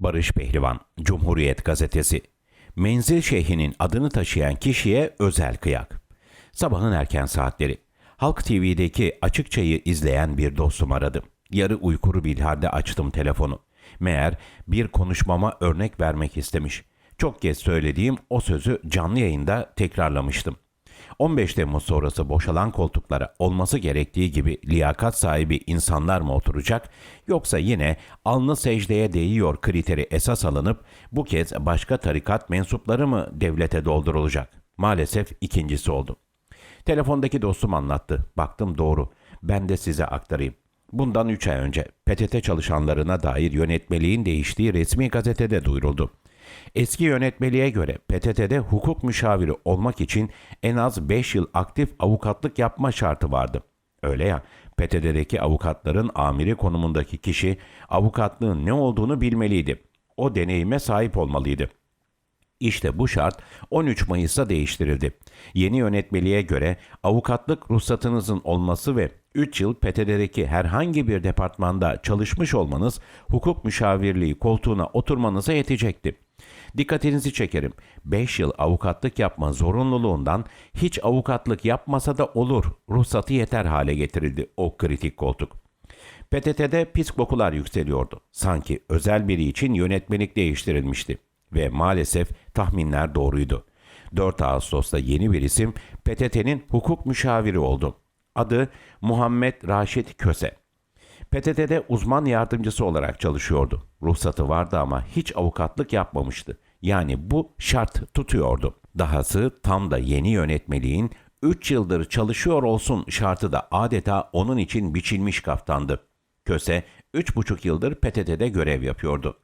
Barış Pehlivan, Cumhuriyet Gazetesi. Menzil Şeyhi'nin adını taşıyan kişiye özel kıyak. Sabahın erken saatleri. Halk TV'deki Açıkça'yı izleyen bir dostum aradı. Yarı uykuru bir halde açtım telefonu. Meğer bir konuşmama örnek vermek istemiş. Çok kez söylediğim o sözü canlı yayında tekrarlamıştım. 15 Temmuz sonrası boşalan koltuklara olması gerektiği gibi liyakat sahibi insanlar mı oturacak yoksa yine alnı secdeye değiyor kriteri esas alınıp bu kez başka tarikat mensupları mı devlete doldurulacak? Maalesef ikincisi oldu. Telefondaki dostum anlattı. Baktım doğru. Ben de size aktarayım. Bundan 3 ay önce PTT çalışanlarına dair yönetmeliğin değiştiği resmi gazetede duyuruldu. Eski yönetmeliğe göre PTT'de hukuk müşaviri olmak için en az 5 yıl aktif avukatlık yapma şartı vardı. Öyle ya, PTT'deki avukatların amiri konumundaki kişi avukatlığın ne olduğunu bilmeliydi. O deneyime sahip olmalıydı. İşte bu şart 13 Mayıs'ta değiştirildi. Yeni yönetmeliğe göre avukatlık ruhsatınızın olması ve 3 yıl PTT'deki herhangi bir departmanda çalışmış olmanız hukuk müşavirliği koltuğuna oturmanıza yetecekti. Dikkatinizi çekerim. 5 yıl avukatlık yapma zorunluluğundan hiç avukatlık yapmasa da olur. Ruhsatı yeter hale getirildi o kritik koltuk. PTT'de pis kokular yükseliyordu. Sanki özel biri için yönetmelik değiştirilmişti. Ve maalesef tahminler doğruydu. 4 Ağustos'ta yeni bir isim PTT'nin hukuk müşaviri oldu. Adı Muhammed Raşit Köse. PTT'de uzman yardımcısı olarak çalışıyordu. Ruhsatı vardı ama hiç avukatlık yapmamıştı. Yani bu şart tutuyordu. Dahası tam da yeni yönetmeliğin 3 yıldır çalışıyor olsun şartı da adeta onun için biçilmiş kaftandı. Köse 3,5 yıldır PTT'de görev yapıyordu.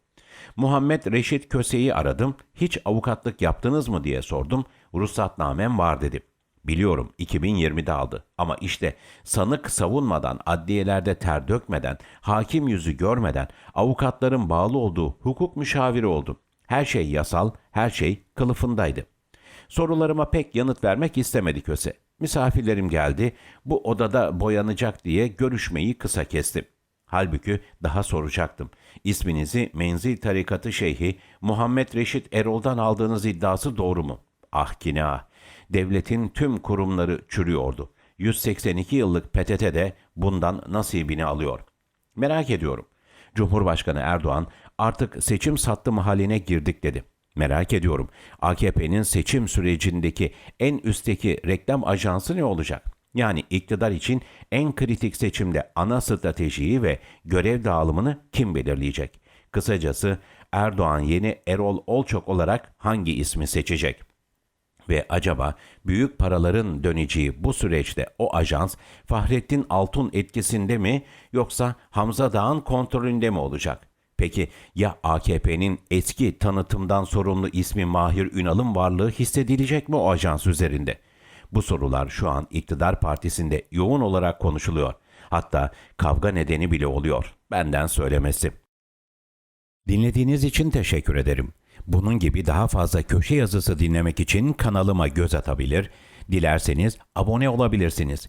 Muhammed Reşit Köse'yi aradım. Hiç avukatlık yaptınız mı diye sordum. Ruhsatnamem var dedi. Biliyorum 2020'de aldı ama işte sanık savunmadan, adliyelerde ter dökmeden, hakim yüzü görmeden avukatların bağlı olduğu hukuk müşaviri oldu. Her şey yasal, her şey kılıfındaydı. Sorularıma pek yanıt vermek istemedi Köse. Misafirlerim geldi, bu odada boyanacak diye görüşmeyi kısa kestim. Halbuki daha soracaktım. İsminizi Menzil Tarikatı Şeyhi Muhammed Reşit Erol'dan aldığınız iddiası doğru mu? Ah ki ne ah. Devletin tüm kurumları çürüyordu. 182 yıllık PTT de bundan nasibini alıyor. Merak ediyorum. Cumhurbaşkanı Erdoğan artık seçim sattı haline girdik dedi. Merak ediyorum. AKP'nin seçim sürecindeki en üstteki reklam ajansı ne olacak? Yani iktidar için en kritik seçimde ana stratejiyi ve görev dağılımını kim belirleyecek? Kısacası Erdoğan yeni Erol Olçok olarak hangi ismi seçecek? Ve acaba büyük paraların döneceği bu süreçte o ajans Fahrettin Altun etkisinde mi yoksa Hamza Dağ'ın kontrolünde mi olacak? Peki ya AKP'nin eski tanıtımdan sorumlu ismi Mahir Ünal'ın varlığı hissedilecek mi o ajans üzerinde? Bu sorular şu an iktidar partisinde yoğun olarak konuşuluyor. Hatta kavga nedeni bile oluyor. Benden söylemesi. Dinlediğiniz için teşekkür ederim. Bunun gibi daha fazla köşe yazısı dinlemek için kanalıma göz atabilir, dilerseniz abone olabilirsiniz.